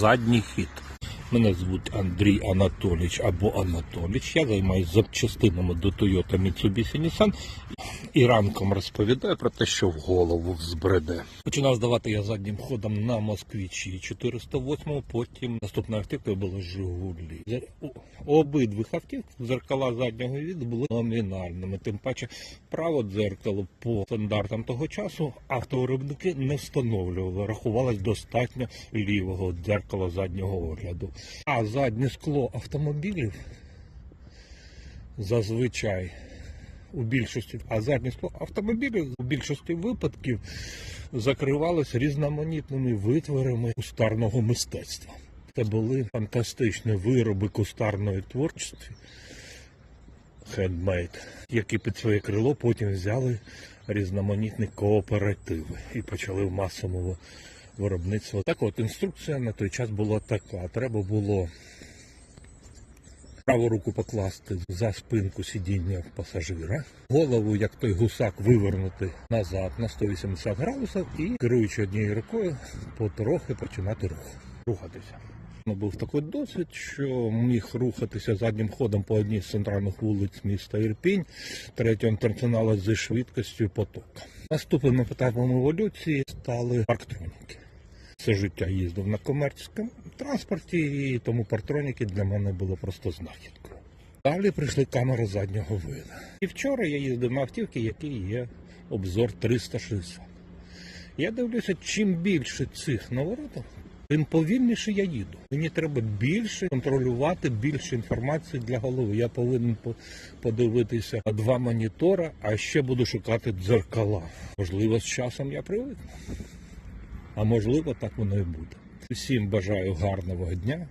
Задній хід. Мене звуть Андрій Анатолійович або Анатолійович. Я займаюся запчастинами до Toyota Mitsubishi Nissan і ранком розповідаю про те, що в голову взбреде. Починав здавати я заднім ходом на Москвічі 408, потім наступна автівка була Жигулі. У- Обидвих автівок зеркала заднього віду були номінальними. Тим паче право дзеркало по стандартам того часу автовиробники не встановлювали. Рахувалось достатньо лівого дзеркала заднього огляду. А заднє скло автомобілів зазвичай у більшості, а заднє скло автомобілів у більшості випадків закривалось різноманітними витворами кустарного мистецтва. Це були фантастичні вироби кустарної творчості, хендмейд, які під своє крило потім взяли різноманітні кооперативи і почали в масовому виробництво. Так от інструкція на той час була така. Треба було праву руку покласти за спинку сидіння пасажира, голову, як той гусак, вивернути назад на 180 градусів і керуючи однією рукою, потрохи починати рух, рухатися. Ну, Був такий досвід, що міг рухатися заднім ходом по одній з центральних вулиць міста Ірпінь, третього інтернаціоналу зі швидкістю потока. Наступним етапом еволюції стали парктроніки. Все життя їздив на комерційному транспорті, і тому парктроніки для мене було просто знахідкою. Далі прийшли камери заднього виду. І вчора я їздив на автівки, які є обзор 360. Я дивлюся, чим більше цих наворотів, тим повільніше я їду. Мені треба більше контролювати, більше інформації для голови. Я повинен подивитися на два монітора, а ще буду шукати дзеркала. Можливо, з часом я привикну. А можливо, так воно і буде. Всім бажаю гарного дня,